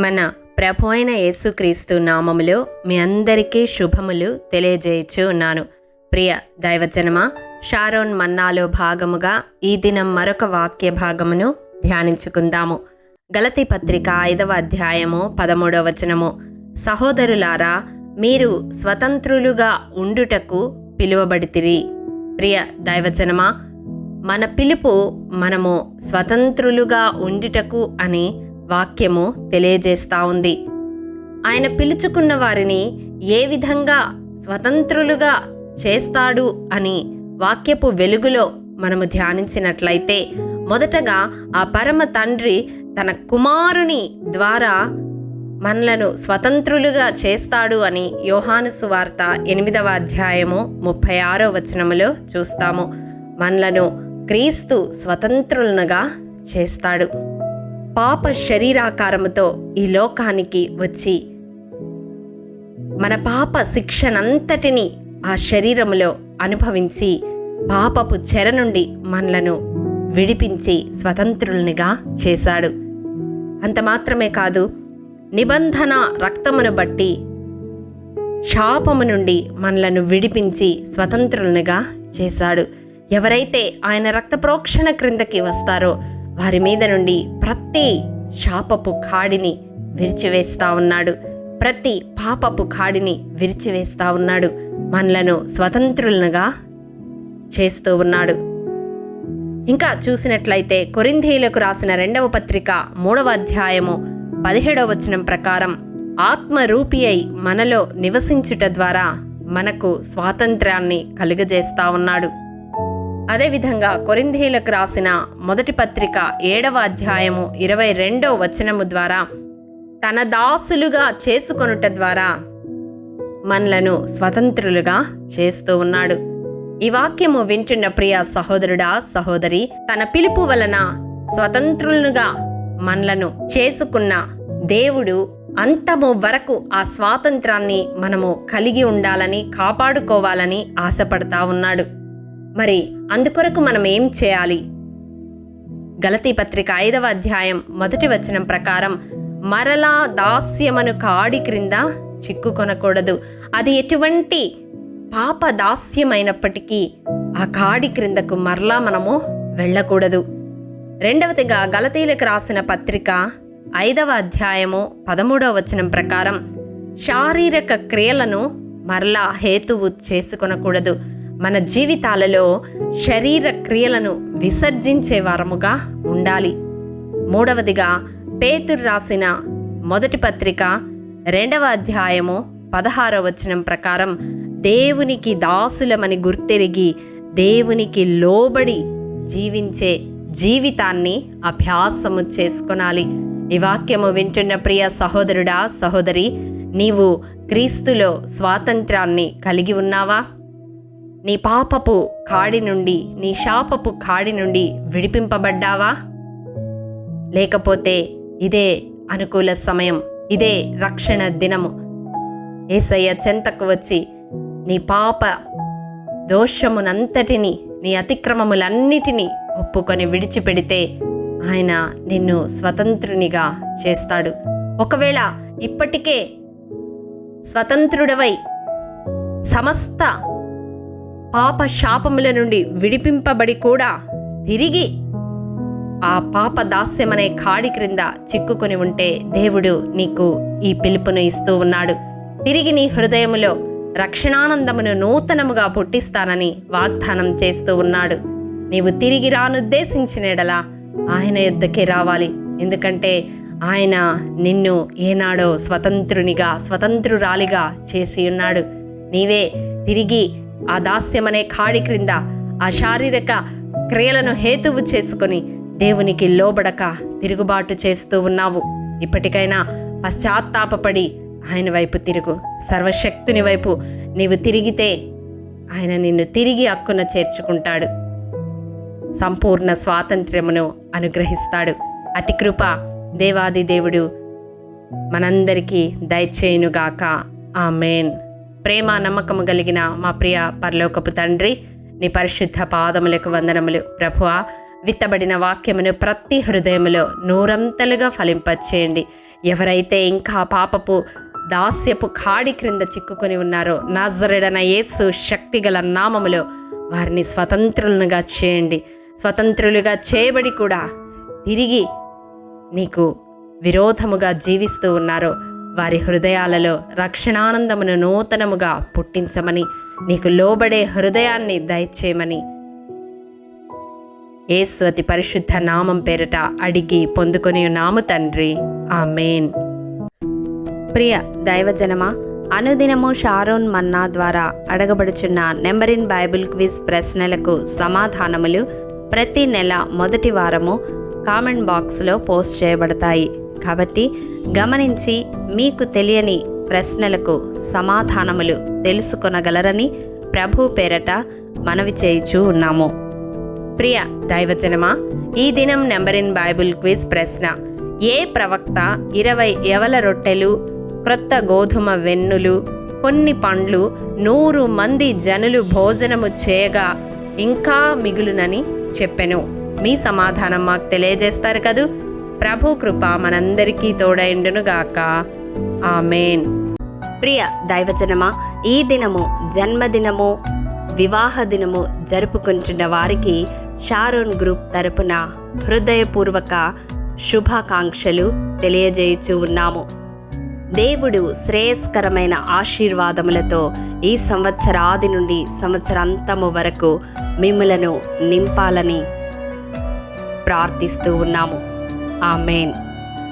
మన ప్రభు అయిన యేసుక్రీస్తు నామములో మీ అందరికీ శుభములు తెలియజేయచ్చు ఉన్నాను. ప్రియ దైవజనమా షారోన్ మన్నాలో భాగముగా ఈ దినం మరొక వాక్య భాగమును ధ్యానించుకుందాము. గలతి పత్రిక ఐదవ అధ్యాయము పదమూడవ వచనము. సహోదరులారా మీరు స్వతంత్రులుగా ఉండుటకు పిలువబడితిరి. ప్రియ దైవజనమా మన పిలుపు మనము స్వతంత్రులుగా ఉండుటకు అని వాక్యము తెలియజేస్తా ఉంది. ఆయన పిలుచుకున్న వారిని ఏ విధంగా స్వతంత్రులుగా చేస్తాడు అని వాక్యపు వెలుగులో మనము ధ్యానించినట్లయితే మొదటగా ఆ పరమ తండ్రి తన కుమారుని ద్వారా మనలను స్వతంత్రులుగా చేస్తాడు అని యోహాను సువార్త ఎనిమిదవ అధ్యాయము ముప్పై ఆరో వచనములో చూస్తాము. మనలను క్రీస్తు స్వతంత్రులనుగా చేస్తాడు. పాప శరీరాకారముతో ఈ లోకానికి వచ్చి మన పాప శిక్షనంతటిని ఆ శరీరములో అనుభవించి పాపపు చెర నుండి మనలను విడిపించి స్వతంత్రులనిగా చేశాడు. అంత మాత్రమే కాదు నిబంధన రక్తమును బట్టి శాపము నుండి మనలను విడిపించి స్వతంత్రులనిగా చేశాడు. ఎవరైతే ఆయన రక్త ప్రోక్షణ క్రిందకి వస్తారో వారి మీద నుండి ప్రతి శాపపు కాడిని విరిచివేస్తా ఉన్నాడు. ప్రతి పాపపు కాడిని విరిచివేస్తా ఉన్నాడు. మనలను స్వతంత్రులనుగా చేస్తూ ఉన్నాడు. ఇంకా చూసినట్లయితే కొరింధీలకు రాసిన రెండవ పత్రిక మూడవ అధ్యాయము పదిహేడవ వచనం ప్రకారం ఆత్మరూపి అయి మనలో నివసించుట ద్వారా మనకు స్వాతంత్ర్యాన్ని కలుగజేస్తా ఉన్నాడు. అదేవిధంగా కొరింధీలకు రాసిన మొదటి పత్రిక ఏడవ అధ్యాయము ఇరవై రెండవ వచనము ద్వారా తన దాసులుగా చేసుకొనుట ద్వారా మనలను స్వతంత్రులుగా చేస్తూ ఉన్నాడు. ఈ వాక్యము వింటున్న ప్రియ సహోదరుడా సహోదరి తన పిలుపు వలన స్వతంత్రులుగా మనలను చేసుకున్న దేవుడు అంతము వరకు ఆ స్వాతంత్రాన్ని మనము కలిగి ఉండాలని కాపాడుకోవాలని ఆశపడతా ఉన్నాడు. మరి అందుకొరకు మనం ఏం చేయాలి? గలతీ పత్రిక ఐదవ అధ్యాయం మొదటి వచనం ప్రకారం మరలా దాస్యమను కాడి క్రింద చిక్కుకొనకూడదు. అది ఎటువంటి పాప దాస్యమైనప్పటికీ ఆ కాడి క్రిందకు మరలా మనము వెళ్ళకూడదు. రెండవదిగా గలతీలకు రాసిన పత్రిక ఐదవ అధ్యాయము పదమూడవ వచనం ప్రకారం శారీరక క్రియలను మరలా హేతువు చేసుకొనకూడదు. మన జీవితాలలో శరీర క్రియలను విసర్జించే వారముగా ఉండాలి. మూడవదిగా పేతురు రాసిన మొదటి పత్రిక రెండవ అధ్యాయము పదహారవ వచనం ప్రకారం దేవునికి దాసులమని గుర్తెరిగి దేవునికి లోబడి జీవించే జీవితాన్ని అభ్యాసము చేసుకొనాలి. ఈ వాక్యము వింటున్న ప్రియ సహోదరుడా సహోదరి నీవు క్రీస్తులో స్వాతంత్రాన్ని కలిగి ఉన్నావా? నీ పాపపు కాడి నుండి నీ శాపపు కాడి నుండి విడిపింపబడ్డావా? లేకపోతే ఇదే అనుకూల సమయం ఇదే రక్షణ దినము. ఏసయ్య చెంతకు వచ్చి నీ పాప దోషమునంతటిని నీ అతిక్రమములన్నిటినీ ఒప్పుకొని విడిచిపెడితే ఆయన నిన్ను స్వతంత్రునిగా చేస్తాడు. ఒకవేళ ఇప్పటికే స్వతంత్రుడవై సమస్త పాప శాపముల నుండి విడిపింపబడి కూడా తిరిగి ఆ పాప దాస్యమనే కాడి క్రింద చిక్కుకొని ఉంటే దేవుడు నీకు ఈ పిలుపును ఇస్తూ ఉన్నాడు. తిరిగి నీ హృదయములో రక్షణానందమును నూతనముగా పుట్టిస్తానని వాగ్దానం చేస్తూ ఉన్నాడు. నీవు తిరిగి రానుద్దేశించినడలా ఆయన యుద్ధకే రావాలి. ఎందుకంటే ఆయన నిన్ను ఏనాడో స్వతంత్రునిగా స్వతంత్రురాలిగా చేసి ఉన్నాడు. నీవే తిరిగి ఆ దాస్యమనే కాడి క్రింద ఆ శారీరక క్రియలను హేతువు చేసుకొని దేవునికి లోబడక తిరుగుబాటు చేస్తూ ఉన్నావు. ఇప్పటికైనా పశ్చాత్తాపపడి ఆయన వైపు తిరుగు. సర్వశక్తుని వైపు నీవు తిరిగితే ఆయన నిన్ను తిరిగి హక్కున చేర్చుకుంటాడు. సంపూర్ణ స్వాతంత్ర్యమును అనుగ్రహిస్తాడు. అతి కృప దేవాది దేవుడు మనందరికీ దయచేయునుగాక. ఆమెన్. ప్రేమ నమ్మకము కలిగిన మా ప్రియ పరలోకపు తండ్రి నీ పరిశుద్ధ పాదములకు వందనములు. ప్రభువా విత్తబడిన వాక్యమును ప్రతి హృదయములో నూరంతలుగా ఫలింపచేయండి. ఎవరైతే ఇంకా పాపపు దాస్యపు కాడి క్రింద చిక్కుకొని ఉన్నారో నాజరెడన యేసు శక్తిగల నామములో వారిని స్వతంత్రులుగా చేయండి. స్వతంత్రులుగా చేయబడి కూడా తిరిగి నీకు విరోధముగా జీవిస్తూ ఉన్నారో వారి హృదయాలలో రక్షణానందమును నూతనముగా పుట్టించమని నీకు లోబడే హృదయాన్ని దయచేయమని. ఏస్వతి పరిశుద్ధ నామం పేరట అడిగి పొందుకొని నాము తండ్రి. ఆమెన్. ప్రియ దైవజనమా అనుదినము షారోన్ మన్నా ద్వారా అడగబడుచున్న నెంబరిన్ బైబిల్ క్విజ్ ప్రశ్నలకు సమాధానములు ప్రతి నెల మొదటి వారము కామెంట్ బాక్స్లో పోస్ట్ చేయబడతాయి. కాబట్టి గమనించి మీకు తెలియని ప్రశ్నలకు సమాధానములు తెలుసుకొనగలరని ప్రభు పేరట మనవి చేయుచూ ఉన్నాము. ప్రియ దైవజనమా ఈ దినం నెంబర్ ఇన్ బైబుల్ క్విజ్ ప్రశ్న. ఏ ప్రవక్త ఇరవై ఎవల రొట్టెలు క్రొత్త గోధుమ వెన్నులు కొన్ని పండ్లు నూరు మంది జనులు భోజనము చేయగా ఇంకా మిగులునని చెప్పెను. మీ సమాధానం మాకు తెలియజేస్తారు కదూ? ప్రభు కృప మనందరికీ తోడైండునుగాక. ఆమెన్. ప్రియ దైవజనమా ఈ దినము జన్మదినము వివాహ దినము జరుపుకుంటున్న వారికి షారోన్ గ్రూప్ తరపున హృదయపూర్వక శుభాకాంక్షలు తెలియజేయుచూ ఉన్నాము. దేవుడు శ్రేయస్కరమైన ఆశీర్వాదములతో ఈ సంవత్సరాది నుండి సంవత్సరాంతము వరకు మిమ్మలను నింపాలని ప్రార్థిస్తూ ఉన్నాము. ఆమెన్